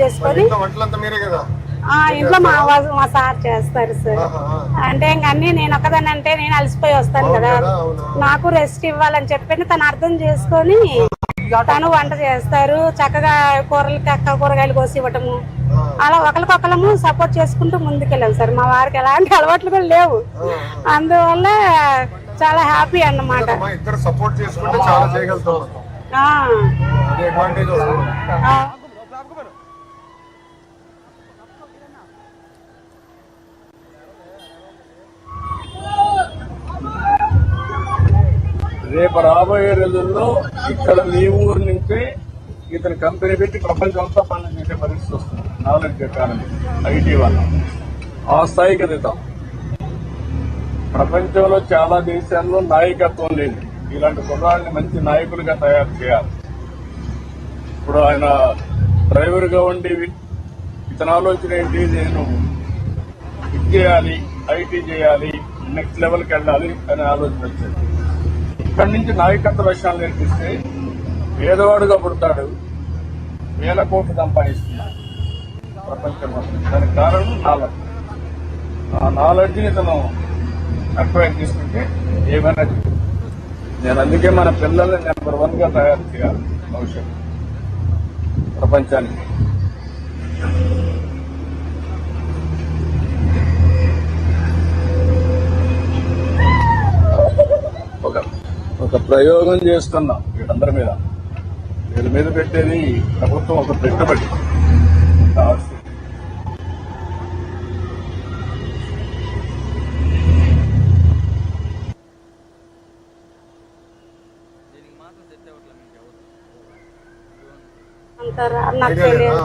చేసుకొని ఇంట్లో మా మా సార్ చేస్తారు సార్. అంటే ఇంక అన్ని నేను ఒక్కదాన్ని అంటే నేను అలసిపోయి వస్తాను కదా. నాకు రెస్ట్ ఇవ్వాలని చెప్పి తను అర్థం చేసుకొని తను వంట చేస్తారు. చక్కగా కూరలు కక్క కూరగాయలు కోసి ఇవ్వటము. అలా ఒకరికొకరము సపోర్ట్ చేసుకుంటూ ముందుకెళ్ళాం సార్. మా వారికి ఎలాంటి అలవాట్లు కూడా లేవు. అందువల్ల చాలా హ్యాపీ అన్నమాట. సపోర్ట్ చేసుకుంటే చాలా చేయగలుగుతాం ఆ, అది అడ్వాంటేజ్ వస్తుంది ఆ. రేపు రాబోయే రోజుల్లో ఇక్కడ మీ ఊరు నుంచి ఇతని కంపెనీ పెట్టి ప్రపంచం అంతా పనులు చేసే పరిస్థితి వస్తుంది. నాలెడ్జ్ ఎకానమీ ఐటీ వల్ల. ఆ స్థాయికి ఎదుగుతాం. ప్రపంచంలో చాలా దేశాల్లో నాయకత్వం లేదు. ఇలాంటి కుర్రాళ్ళని మంచి నాయకులుగా తయారు చేయాలి. ఇప్పుడు ఆయన డ్రైవర్గా ఉండి ఇతని ఆలోచన ఏంటి? నేను ఇది చేయాలి ఐటీ చేయాలి నెక్స్ట్ లెవెల్కి వెళ్ళాలి అనే ఆలోచన వచ్చింది. ఇక్కడి నుంచి నాయకత్వ లక్షణాలు నేర్పిస్తే పేదవాడుగా పుడతాడు వేల కోట్లు సంపాదిస్తున్నాడు. ప్రపంచం దానికి కారణం నాలెడ్జ్. ఆ నాలెడ్జ్ని తను అక్వైర్ చేసుకుంటే ఏమైనా నేను అందుకే మన పిల్లల్ని నెంబర్ వన్గా తయారు చేయాలి భవిష్యత్తు ప్రపంచానికి. ఒక ప్రయోగం చేస్తున్నాం వీళ్ళందరి మీద. వీళ్ళ మీద పెట్టేది ప్రభుత్వం ఒక పెట్టుబడి. అంటారా? నాకు తెలియదు.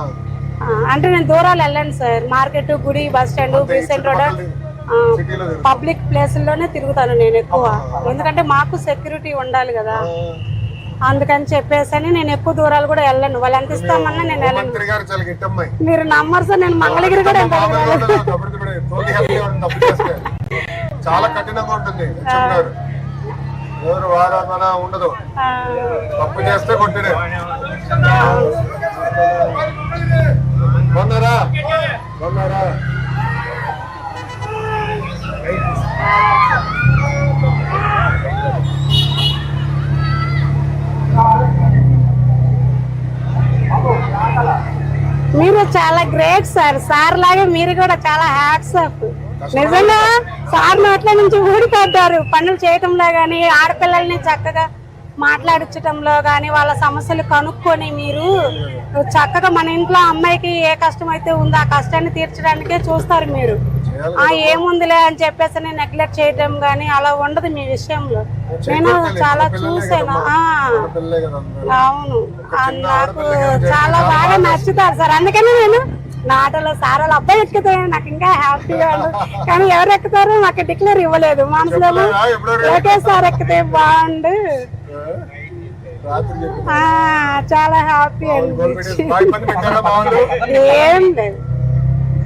అంటే నేను దూరాలు వెళ్ళాను సార్. మార్కెట్ గుడి bus stand Besant road. Public ప్లేసుల్లోనే తిరుగుతాను నేను ఎక్కువ. ఎందుకంటే మాకు సెక్యూరిటీ ఉండాలి కదా. అందుకని చెప్పేసి అని నేను ఎక్కువ దూరాలు కూడా వెళ్ళను. వాళ్ళు ఎంత ఇస్తామన్నా నేను వెళ్ళను. మీరు నమ్మరు సార్ నేను మంగళగిరి కూడా. చాలా కఠినంగా ఉంటుంది ఎవరు ఉండదు. తప్పు చేస్తే కొట్టిడే చాలా గ్రేట్ సార్ సార్ లాగే మీరు కూడా చాలా హ్యాట్స్ ఆఫ్ నిజంగా సార్ నోట్ల నుంచి ఊడిపోతారు. పనులు చేయటంలో కానీ ఆడపిల్లల్ని చక్కగా మాట్లాడించటంలో కానీ వాళ్ళ సమస్యలు కనుక్కొని మీరు చక్కగా మన ఇంట్లో అమ్మాయికి ఏ కష్టం అయితే ఉందో ఆ కష్టాన్ని తీర్చడానికే చూస్తారు మీరు. ఏముందిలే అని చెప్పేసి నెగ్లెక్ట్ చేయటం గాని అలా ఉండదు మీ విషయంలో. నేను చాలా చూసాను. అవును. నాకు చాలా బాగా నచ్చుతారు సార్. అందుకని నేను నా ఆటోలో సార్ వాళ్ళ అబ్బాయి ఎక్కుతారు నాకు ఇంకా హ్యాపీగా కానీ ఎవరు ఎక్కుతారో నాకు డిక్లేర్ ఇవ్వలేదు. మనసులో ఓకే సార్ ఎక్కితే బాగుండు. చాలా హ్యాపీ అనిపించింది. బాగుండు ఏం లేదు.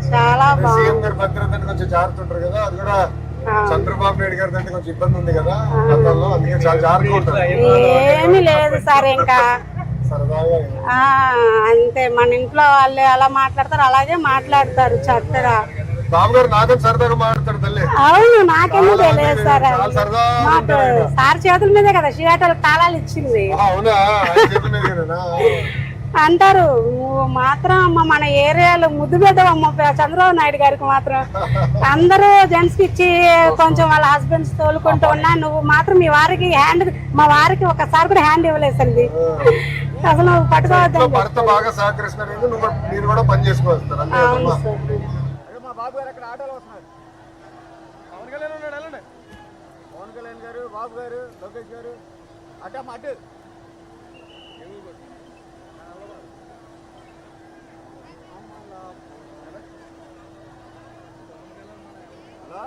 చాలా బాగుంది. సీఎం గారి భద్రత కొంచెం జాగ్రత్త ఉంటారు కదా అది కూడా చంద్రబాబు నాయుడు గారి అంటే కొంచెం ఇబ్బంది ఉంది కదా గతంలో అందుకే చాలా జాగ్రత్తగా ఉంటారు. ఏమీ లేదు సార్ ఇంకా. సరదాగా ఆ అంతే మన ఇంట్లో వాళ్ళు ఎలా మాట్లాడతారు అలాగే మాట్లాడతారు చక్కగా. బాబు గారు సరదాగా మాట్లాడతాడు తల్లి. అవును నాకేమో తెలియదు సార్. మాకు సార్ చేతుల మీదే కదా షియాటోలకు తాళాలు ఇచ్చింది. అవునా? చేతుల? అంటారు. నువ్వు మాత్రం అమ్మ మన ఏరియాలో ముద్దు పెద్దవమ్మ చంద్రబాబు నాయుడు గారికి మాత్రం అందరూ జెంట్స్కి ఇచ్చి కొంచెం వాళ్ళ హస్బెండ్స్ తోలుకుంటూ ఉన్నా నువ్వు మాత్రం మీ వారికి హ్యాండ్ మా వారికి ఒకసారి కూడా హ్యాండ్ ఇవ్వలేసండి. అసలు నువ్వు పట్టుకోవద్దు ఇంట్లో భర్త బాగా సహకరిస్తున్నారు కనుక నువ్వు కూడా- మీరు కూడా పని చేసుకోవచ్చు అంతే అవును కదమ్మా? సార్. మా బాబు గారు అక్కడ ఆటోలో వస్తున్నారు. పవన్ కళ్యాణ్ ఉన్నాడు వెళ్ళండి పవన్ కళ్యాణ్ గారు బాబు గారు లోకేష్ గారు. అడ్డా మా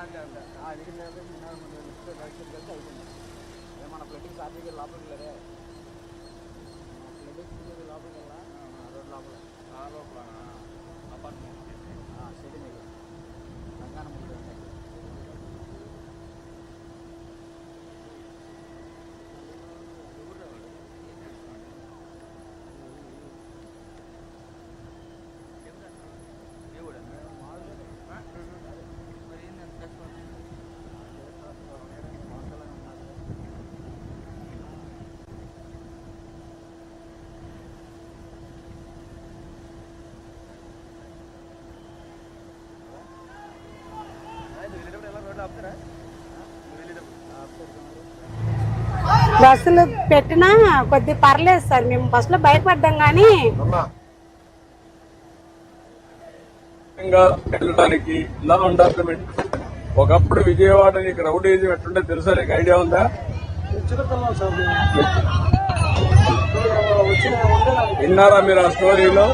అడిగిన మన ప్లేటింగ్ సాధ్యం లోపలికి లేదే ప్లేటింగ్ లోపలికి వెళ్ళా రోడ్ లోపల లోపల అపార్ట్మెంట్ సిటీ మీకు తెలంగాణ ముందు బస్సులు పెట్టినా కొద్ది పర్లేదు సార్ మేము బస్సులో భయపడ్డాం కానీ వెళ్ళడానికి లా డాక్యుమెంట్ ఒకప్పుడు విజయవాడ నీకు రౌడీజం ఎట్లుంటే తెలుసా? నీకు ఐడియా ఉందా? విన్నారా మీరు ఆ స్టోరీలో?